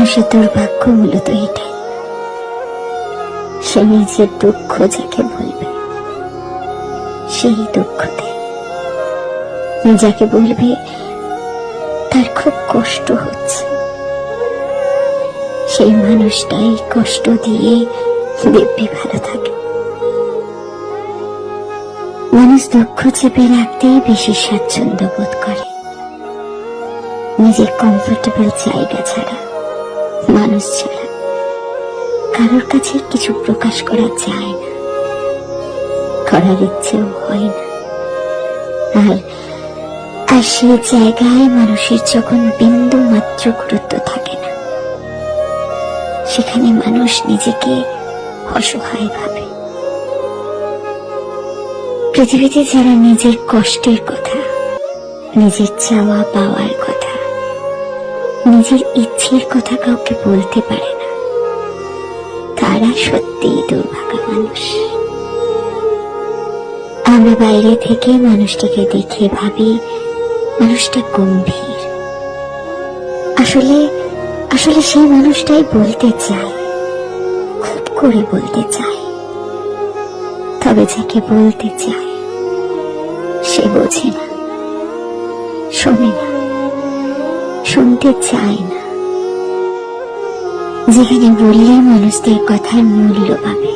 মানুষের দুর্ভাগ্য মূলত এটাই। সে নিজের দুঃখ যাকে বলবে, সেই দুঃখতে যাকে বলবে, তার খুব কষ্ট হচ্ছে। সেই মানুষটাই কষ্ট দিয়ে দিব্যি ভালো থাকে। মানুষ দুঃখ চেপে রাখতেই বেশি স্বাচ্ছন্দ্য বোধ করে। নিজের কমফোর্টেবল জায়গা ছাড়া মানুষ ছাড়া কারোর কাছে কিছু প্রকাশ করা যায় না। করার ইচ্ছেও হয় না। আর আর সেই জায়গায় মানুষের যখন বিন্দু মাত্র গুরুত্ব থাকে না, সেখানে মানুষ নিজেকে অসহায় ভাবে। পৃথিবীতে যারা নিজের কষ্টের কথা, নিজের চাওয়া পাওয়ার কথা নিজের ইচ্ছের কথা কাউকে বলতে পারে না। তারা সত্যিই দুর্ভাগা মানুষ। আমরা বাইরে থেকে মানুষটাকে দেখে ভাবি মানুষটা গম্ভীর। আসলে আসলে সেই মানুষটাই বলতে চায়, খুব করে বলতে চায়। তবে যাকে বলতে চায়, সে বোঝে না, শোনে না। শুনতে চায় না। যেখানে বললে মানুষদের কথার মূল্য পাবে,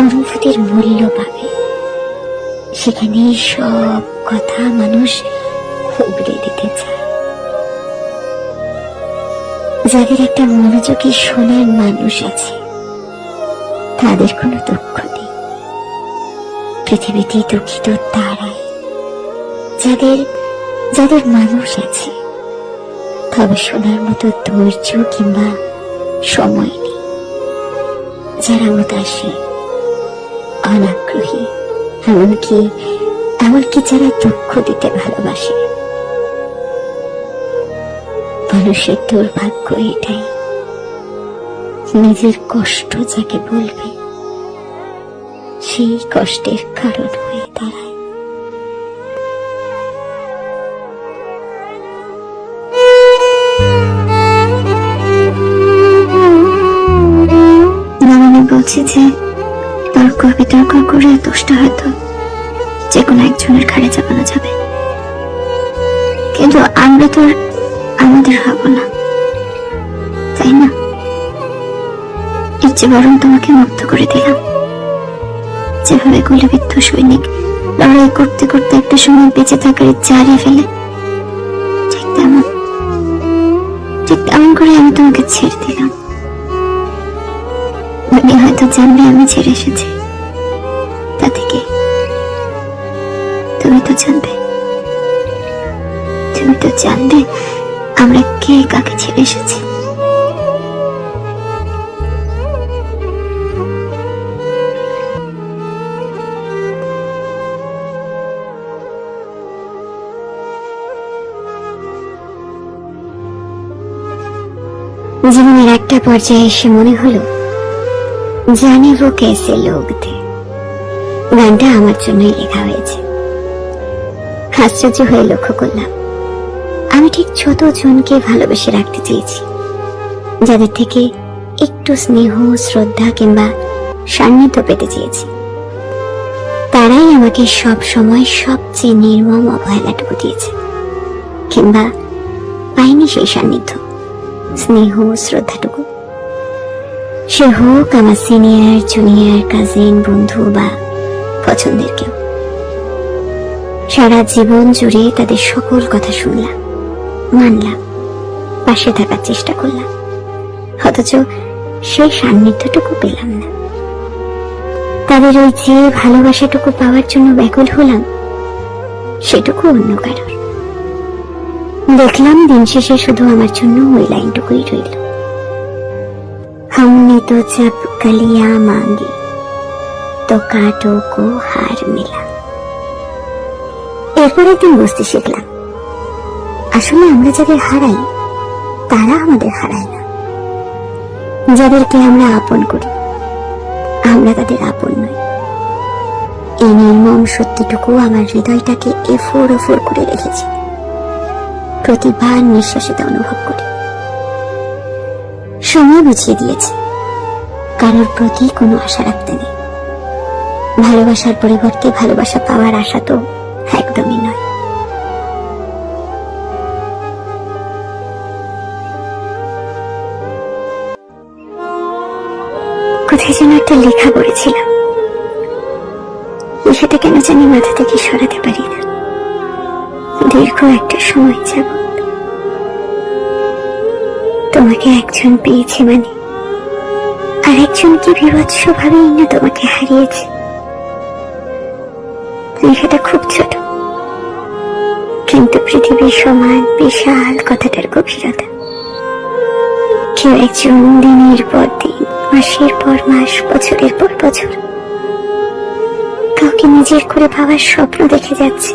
অনুভূতির মূল্য পাবে, সেখানে সব কথা মানুষ উগড়ে দিতে চায়। যাদের একটা মনোযোগী শোনার মানুষ আছে, তাদের কোনো দুঃখ নেই। পৃথিবীতে দুঃখিত তারাই, যাদের যাদের মানুষ আছে শোনার মতো ধৈর্য কিংবা সময় নেই। যারা উদাসী অনাগ্রহী, এমনকি এমনকি যারা দুঃখ দিতে ভালোবাসে। মানুষের দুর্ভাগ্য এটাই। নিজের কষ্ট যাকে বলবে, সেই কষ্টের কারণ হয়ে দাঁড়ায়। বলছি যে তর্ক বিতর্ক করে দোষটা হয়তো যে কোনো একজনের ঘাড়ে চাপানো যাবে। কিন্তু আমরা তো আমাদের হব না, তাই না? এর বরং তোমাকে মুক্ত করে দিলাম। যেভাবে গুলিবিদ্ধ সৈনিক লড়াই করতে করতে একটা সময় বেঁচে থাকার ইচ্ছা হারিয়ে ফেলে, ঠিক তেমন ঠিক তেমন করে আমি তোমাকে ছেড়ে দিলাম। জানবে আমি ছেড়ে এসেছি। তা থেকে তুমি তো জানবে। তুমি তো জানবে আমরা কে, কাকে ছেড়ে এসেছি। জীবনের একটা পর্যায়ে এসে মনে হলো জানি ও কেসে লোক দে। গানটা আমার জন্যই লেখা হয়েছে। আশ্চর্য হয়ে লক্ষ্য করলাম, আমি ঠিক ছোট জনকে ভালোবেসে রাখতে চেয়েছি, যাদের থেকে একটু স্নেহ, শ্রদ্ধা কিংবা সান্নিধ্য পেতে চেয়েছি। তারাই আমাকে সব সময় সবচেয়ে নির্মম অবহেলাটুকু দিয়েছে, কিংবা পাইনি সেই সান্নিধ্য, স্নেহ, শ্রদ্ধাটুকু। সে হোক আমার সিনিয়র, জুনিয়র, কাজিন, বন্ধু বা পছন্দের কেউ। সারা জীবন জুড়ে তাদের সকল কথা শুনলাম, মানলাম, পাশে থাকার চেষ্টা করলাম, অথচ সেই সান্নিধ্যটুকু পেলাম না। তাদের ওই যে ভালোবাসাটুকু পাওয়ার জন্য ব্যাকুল হলাম, সেটুকু অন্য কারোর। দেখলাম দিন শেষে শুধু আমার জন্য ওই লাইনটুকুই রইল। हमने तो जब कलियां मांगी তো কাটো কো হার মিলা এরপর একদিন বুঝতে শিখলাম আসলে আমরা যাদের হারাই তারা আমাদের হারায় না যাদেরকে আমরা আপন করি আমরা তাদের আপন নই এই নির্মম সত্যিটুকু আমার হৃদয়টাকে এফোর ওফোর করে রেখেছে প্রতিবার নিঃশ্বাসিতে অনুভব করি সময় বুঝিয়ে দিয়েছে। কারোর প্রতি কোনো আশা রাখতে নেই। ভালোবাসার পরিবর্তে ভালোবাসা পাওয়ার আশা তো একদমই নয়। কোথায় যেন একটা লেখা পড়েছিলাম সেটা কেন জানি মাথা থেকে সরাতে পারি না। দীর্ঘ একটা সময় যাব তোমাকে একজন পেয়েছে মানে। আর একজন কি বিভৎস ভাবেই না তোমাকে হারিয়েছে? লেখাটা খুব ছোট। কিন্তু পৃথিবীর সমান বিশাল কথাটার গভীরতা। কেউ একজন দিনের পর দিন, মাসের পর মাস, বছরের পর বছর, কাউকে নিজের করে ভাবার স্বপ্ন দেখে যাচ্ছে,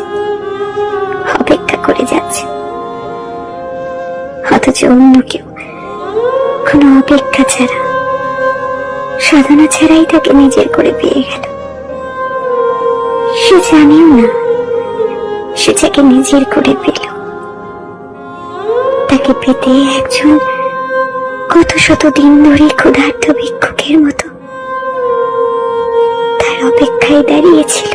অপেক্ষা করে যাচ্ছে। অথচ অন্য কেউ কোনো অপেক্ষা ছাড়া সাধনা ছাড়াই তাকে নিজের করে পেয়ে গেল। সে জানেও না, সে যাকে নিজের করে পেল। তাকে পেতে একজন কত শত দিন ধরে ক্ষুধার্ত ভিক্ষুকের মতো তার অপেক্ষায় দাঁড়িয়েছিল